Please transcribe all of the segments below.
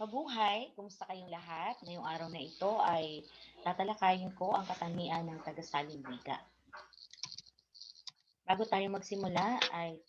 Mabuhay! Kumusta kayong lahat? Ngayong araw na ito ay tatalakayin ko ang katangian ng tagasaling wika. Bago tayo magsimula ay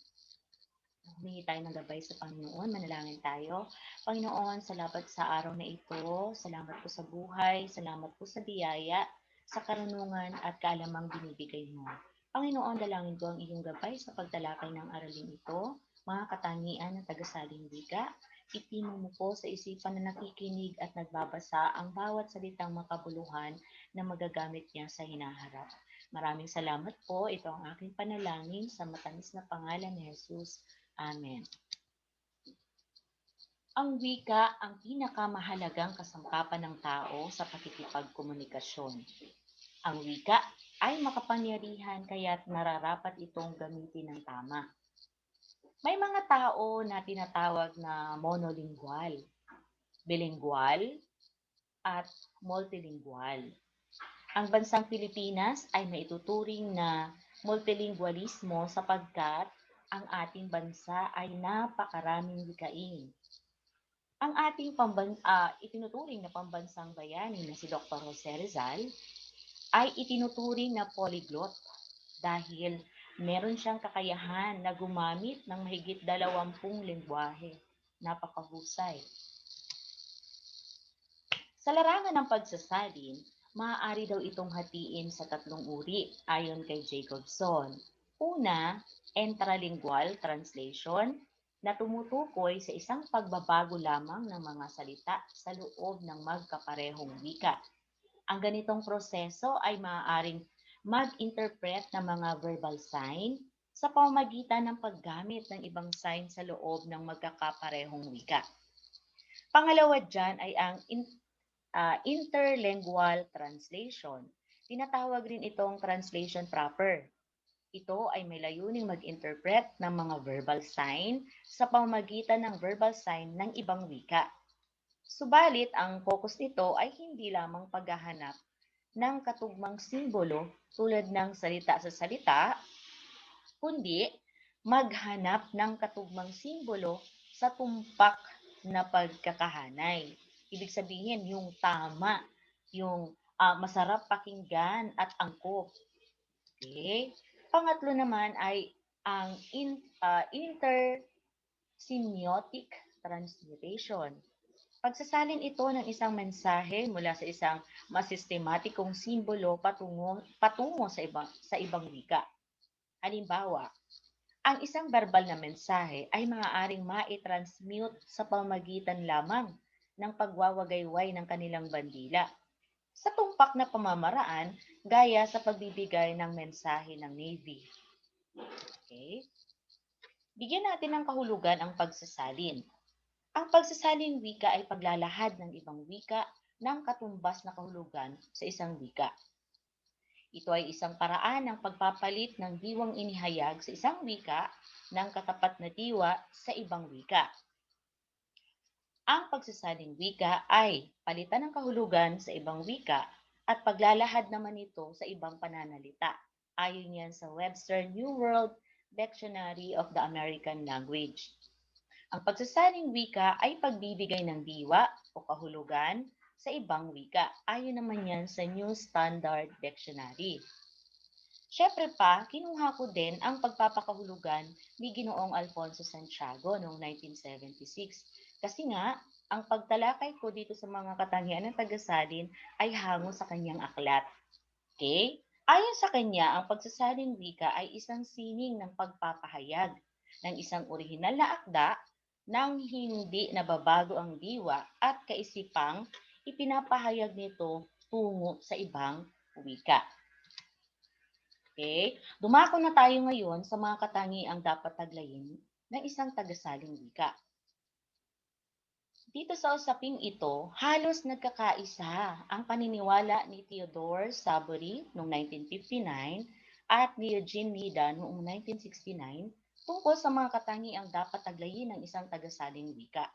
humingi tayo ng gabay sa Panginoon. Manalangin tayo. Panginoon, salamat sa araw na ito. Salamat po sa buhay. Salamat po sa biyaya, sa karunungan at kaalamang binibigay mo. Panginoon, dalangin ko ang iyong gabay sa pagtalakay ng aralin ito, mga katangian ng tagasaling wika, itimo mo po sa isipan na nakikinig at nagbabasa ang bawat salitang makabuluhan na magagamit niya sa hinaharap. Maraming salamat po. Ito ang aking panalangin sa matamis na pangalan ni Jesus. Amen. Ang wika ang pinakamahalagang kasangkapan ng tao sa pakikipagkomunikasyon. Ang wika ay makapangyarihan kaya't nararapat itong gamitin ng tama. May mga tao na tinatawag na monolingual, bilingual, at multilingual. Ang bansang Pilipinas ay maituturing na multilingualismo sapagkat ang ating bansa ay napakaraming wikain. Ang ating pamban uh, itinuturing na pambansang bayani na si Dr. Jose Rizal ay itinuturing na polyglot dahil meron siyang kakayahan na gumamit ng mahigit dalawampung lingwahe. Napakahusay. Sa larangan ng pagsasalin, maaari daw itong hatiin sa tatlong uri ayon kay Jacobson. Una, intralingual translation na tumutukoy sa isang pagbabago lamang ng mga salita sa loob ng magkaparehong wika. Ang ganitong proseso ay maaaring mag-interpret ng mga verbal sign sa pamamagitan ng paggamit ng ibang sign sa loob ng magkakaparehong wika. Pangalawa dyan ay ang in, uh, interlingual translation. Tinatawag rin itong translation proper. Ito ay may layuning mag-interpret ng mga verbal sign sa pamamagitan ng verbal sign ng ibang wika. Subalit, ang focus nito ay hindi lamang paghahanap ng katugmang simbolo tulad ng salita sa salita, kundi maghanap ng katugmang simbolo sa tumpak na pagkakahanay. Ibig sabihin, yung tama, yung uh, masarap pakinggan at angkop. Okay? Pangatlo naman ay ang in, uh, intersemiotic transmutation Pagsasalin ito ng isang mensahe mula sa isang masistematikong simbolo patungo, patungo sa, ibang, sa ibang wika. Halimbawa, ang isang verbal na mensahe ay maaaring ma-transmute sa pamagitan lamang ng pagwawagayway ng kanilang bandila sa tumpak na pamamaraan gaya sa pagbibigay ng mensahe ng Navy. Okay? Bigyan natin ng kahulugan ang pagsasalin. Ang pagsasaling wika ay paglalahad ng ibang wika ng katumbas na kahulugan sa isang wika. Ito ay isang paraan ng pagpapalit ng diwang inihayag sa isang wika ng katapat na diwa sa ibang wika. Ang pagsasaling wika ay palitan ng kahulugan sa ibang wika at paglalahad naman ito sa ibang pananalita. Ayon yan sa Webster New World Dictionary of the American Language. Ang pagsasaling wika ay pagbibigay ng diwa o kahulugan sa ibang wika. Ayon naman yan sa New Standard Dictionary. Siyempre pa, kinuha ko din ang pagpapakahulugan ni Ginoong Alfonso Santiago noong 1976. Kasi nga, ang pagtalakay ko dito sa mga katangian ng tagasalin ay hango sa kanyang aklat. Okay? Ayon sa kanya, ang pagsasaling wika ay isang sining ng pagpapahayag ng isang orihinal na akda nang hindi nababago ang diwa at kaisipang ipinapahayag nito tungo sa ibang wika. Okay? Dumako na tayo ngayon sa mga katangiang dapat taglayin ng isang tagasaling wika. Dito sa usaping ito, halos nagkakaisa ang paniniwala ni Theodore Sabory noong 1959 at ni Eugene Nida noong 1969 tungkol sa mga katangiang dapat taglayin ng isang tagasaling wika.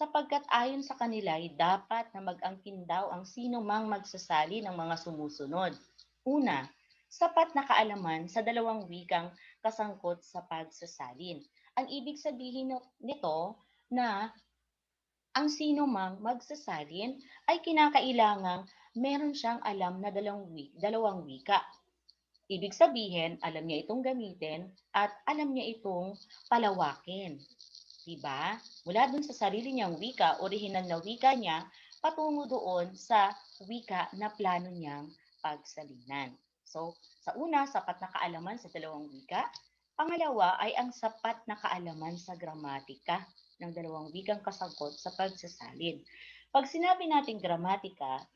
Sapagkat ayon sa kanila ay dapat na mag-angkin daw ang sino mang magsasali ng mga sumusunod. Una, sapat na kaalaman sa dalawang wikang kasangkot sa pagsasalin. Ang ibig sabihin nito na ang sino mang magsasalin ay kinakailangang meron siyang alam na dalawang, wi- dalawang wika. Ibig sabihin, alam niya itong gamitin at alam niya itong palawakin. Diba? Mula dun sa sarili niyang wika, original na wika niya, patungo doon sa wika na plano niyang pagsalinan. So, sa una, sapat na kaalaman sa dalawang wika. Pangalawa ay ang sapat na kaalaman sa gramatika ng dalawang wikang kasangkot sa pagsasalin. Pag sinabi natin gramatika,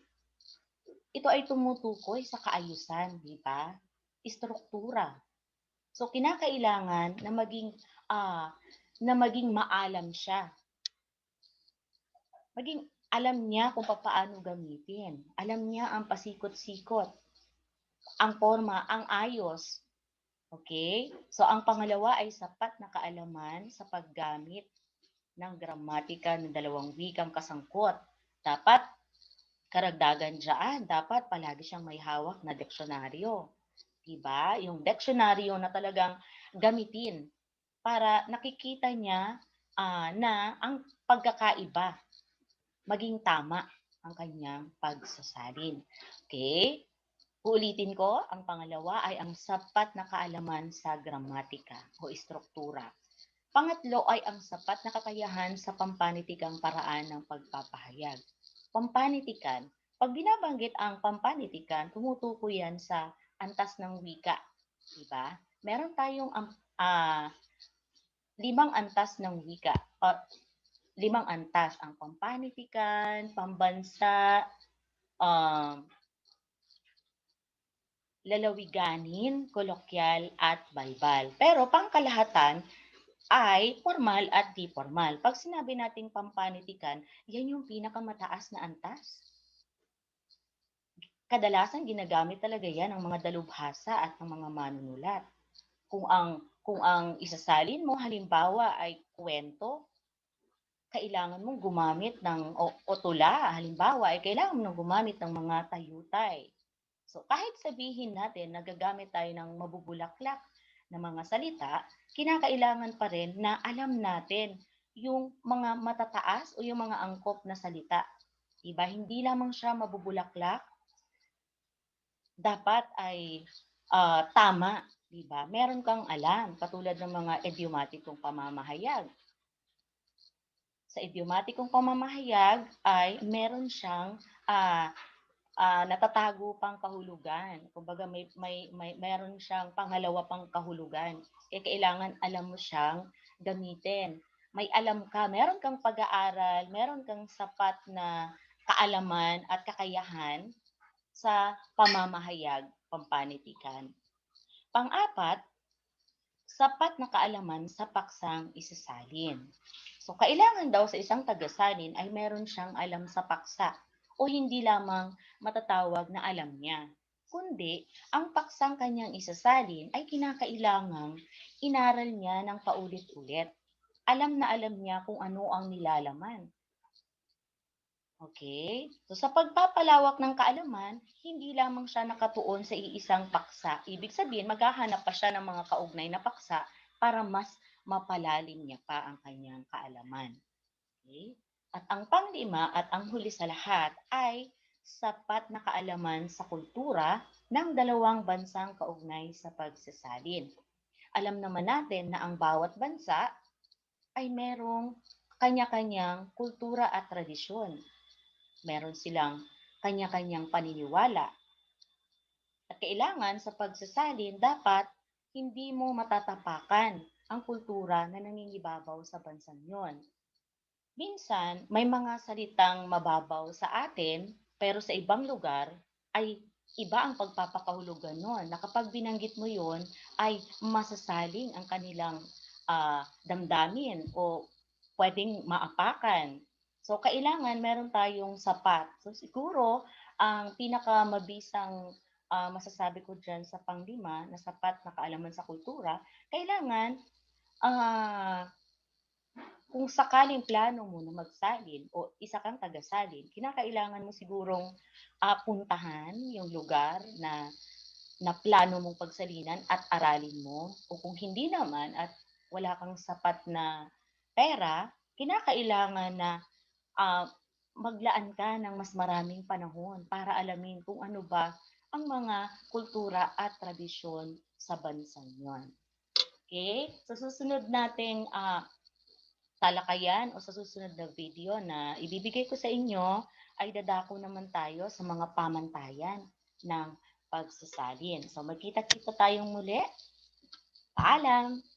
ito ay tumutukoy sa kaayusan, di ba? Istruktura. So kinakailangan na maging uh, na maging maalam siya. Maging alam niya kung paano gamitin. Alam niya ang pasikot-sikot, ang forma, ang ayos. Okay? So ang pangalawa ay sapat na kaalaman sa paggamit ng gramatika ng dalawang wikang kasangkot. Dapat karagdagan dyan, dapat palagi siyang may hawak na deksyonaryo. Diba? Yung deksyonaryo na talagang gamitin para nakikita niya uh, na ang pagkakaiba maging tama ang kanyang pagsasalin. Okay? Uulitin ko, ang pangalawa ay ang sapat na kaalaman sa gramatika o istruktura. Pangatlo ay ang sapat na kakayahan sa pampanitigang paraan ng pagpapahayag. Pampanitikan, pag binabanggit ang pampanitikan, tumutukoy yan sa antas ng wika. Diba? Meron tayong uh, limang antas ng wika. Uh, limang antas, ang pampanitikan, pambansa, um, lalawiganin, kolokyal, at balbal. Pero pangkalahatan, ay formal at di formal. Pag sinabi nating pampanitikan, yan yung pinakamataas na antas. Kadalasan ginagamit talaga yan ng mga dalubhasa at ng mga manunulat. Kung ang kung ang isasalin mo halimbawa ay kwento, kailangan mong gumamit ng o, o tula, halimbawa ay kailangan mong gumamit ng mga tayutay. So kahit sabihin natin nagagamit tayo ng mabubulaklak na mga salita, kinakailangan pa rin na alam natin yung mga matataas o yung mga angkop na salita. Diba? Hindi lamang siya mabubulaklak, dapat ay uh, tama. Diba? Meron kang alam, katulad ng mga idiomatikong pamamahayag. Sa idiomatikong pamamahayag ay meron siyang uh, uh, natatago pang kahulugan. Kumbaga may may may mayroon siyang pangalawa pang kahulugan. Kaya kailangan alam mo siyang gamitin. May alam ka, meron kang pag-aaral, meron kang sapat na kaalaman at kakayahan sa pamamahayag, pampanitikan. Pang-apat, sapat na kaalaman sa paksang isasalin. So, kailangan daw sa isang tagasalin ay meron siyang alam sa paksa o hindi lamang matatawag na alam niya. Kundi, ang paksang kanyang isasalin ay kinakailangang inaral niya ng paulit-ulit. Alam na alam niya kung ano ang nilalaman. Okay? So sa pagpapalawak ng kaalaman, hindi lamang siya nakatuon sa iisang paksa. Ibig sabihin, maghahanap pa siya ng mga kaugnay na paksa para mas mapalalim niya pa ang kanyang kaalaman. Okay? At ang panglima at ang huli sa lahat ay sapat na kaalaman sa kultura ng dalawang bansang kaugnay sa pagsasalin. Alam naman natin na ang bawat bansa ay merong kanya-kanyang kultura at tradisyon. Meron silang kanya-kanyang paniniwala. At kailangan sa pagsasalin, dapat hindi mo matatapakan ang kultura na nangingibabaw sa bansang yon Minsan, may mga salitang mababaw sa atin, pero sa ibang lugar ay iba ang pagpapakahulugan noon. Na kapag binanggit mo yon ay masasaling ang kanilang uh, damdamin o pwedeng maapakan. So, kailangan meron tayong sapat. So, siguro, ang pinakamabisang uh, masasabi ko dyan sa panglima na sapat na kaalaman sa kultura, kailangan uh, kung sakaling plano mo na magsalin o isa kang tagasalin, kinakailangan mo sigurong uh, puntahan yung lugar na na plano mong pagsalinan at aralin mo. O kung hindi naman at wala kang sapat na pera, kinakailangan na ah, maglaan ka ng mas maraming panahon para alamin kung ano ba ang mga kultura at tradisyon sa bansang yon. Okay? Sa susunod nating ah, talakayan o sa susunod na video na ibibigay ko sa inyo, ay dadako naman tayo sa mga pamantayan ng pagsasalin. So magkita-kita tayong muli. Paalam!